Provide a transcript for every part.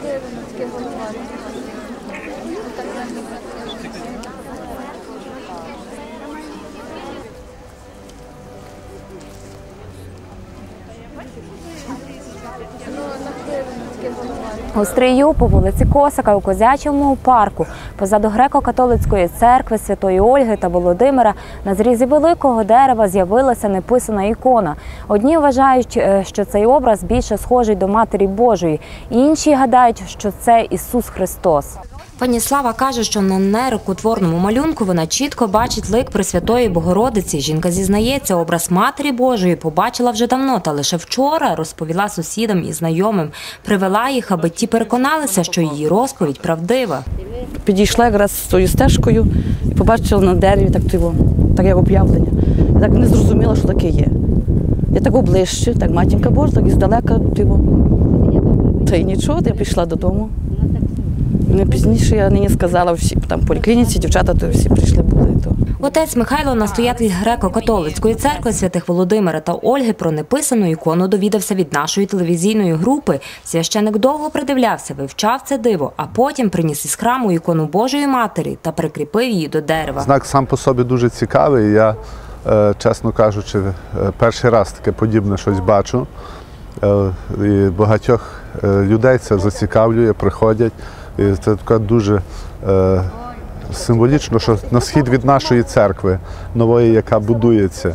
накривано, таке стрію по вулиці Косака у Козячому парку позаду греко-католицької церкви Святої Ольги та Володимира на зрізі великого дерева з'явилася неписана ікона. Одні вважають, е, що цей образ більше схожий до Матері Божої, інші гадають, що це Ісус Христос. Пані Слава каже, що на нерукотворному малюнку вона чітко бачить лик Пресвятої Богородиці. Жінка зізнається, образ Матері Божої побачила вже давно, та лише вчора розповіла сусідам і знайомим. Привела їх, аби ті переконалися, що її розповідь правдива. Підійшла якраз з тою стежкою і побачила на дереві так, тиво, так як об'явлення. Я так не зрозуміла, що таке є. Я так ближче, так матінка Божа, так і здалека тиво. Та й нічого, я пішла додому. Не пізніше я нині сказала всі там в поліклініці, дівчата то всі прийшли були. То. Отець Михайло, настоятель греко-католицької церкви святих Володимира та Ольги про неписану ікону довідався від нашої телевізійної групи. Священик довго придивлявся, вивчав це диво, а потім приніс із храму ікону Божої Матері та прикріпив її до дерева. Знак сам по собі дуже цікавий. Я, е, чесно кажучи, е, перший раз таке подібне щось бачу. Е, І багатьох людей це зацікавлює, приходять. І це така дуже е, символічно, що на схід від нашої церкви нової, яка будується.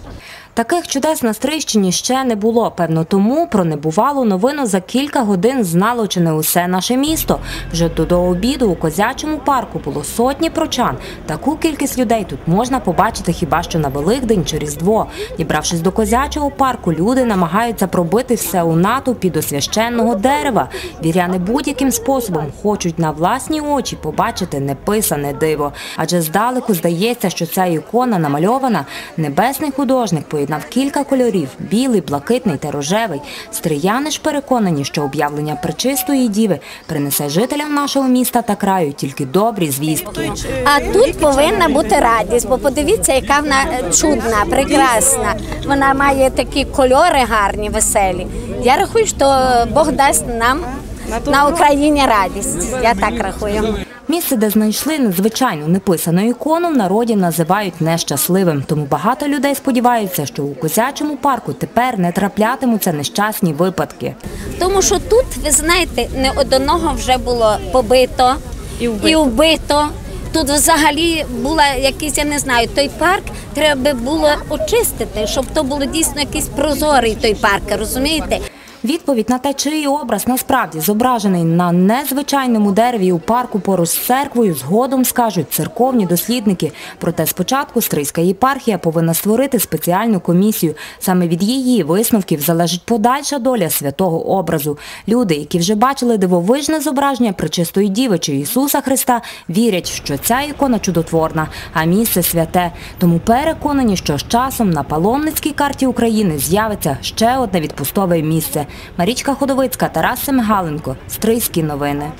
Таких чудес на Стрийщині ще не було. Певно, тому про небувалу новину за кілька годин знало чи не усе наше місто. Вже до, обіду у козячому парку було сотні прочан. Таку кількість людей тут можна побачити хіба що на Великдень чи Різдво. Дібравшись до козячого парку, люди намагаються пробити все у натовпі до священного дерева. Віряни будь-яким способом хочуть на власні очі побачити неписане диво. Адже здалеку здається, що ця ікона намальована. Небесний художник поєднав кілька кольорів: білий, блакитний та рожевий. Стрияни ж переконані, що об'явлення пречистої діви принесе жителям нашого міста та краю тільки добрі звістки. А тут повинна бути радість, бо подивіться, яка вона чудна, прекрасна. Вона має такі кольори гарні, веселі. Я рахую, що Бог дасть нам на Україні радість. Я так рахую. Місце, де знайшли надзвичайну неписану ікону, в народі називають нещасливим. Тому багато людей сподіваються, що у козячому парку тепер не траплятимуться нещасні випадки. Тому що тут, ви знаєте, не одного вже було побито і вбито. Тут взагалі була якийсь, я не знаю, той парк треба було очистити, щоб то було дійсно якийсь прозорий той парк, розумієте? Відповідь на те, чий образ насправді зображений на незвичайному дереві у парку поруч з церквою, згодом скажуть церковні дослідники. Проте спочатку Стрийська єпархія повинна створити спеціальну комісію. Саме від її висновків залежить подальша доля святого образу. Люди, які вже бачили дивовижне зображення Пречистої Діви чи Ісуса Христа, вірять, що ця ікона чудотворна, а місце святе. Тому переконані, що з часом на паломницькій карті України з'явиться ще одне відпустове місце. Марічка Ходовицька, Тарас Семигаленко, Стрийські новини.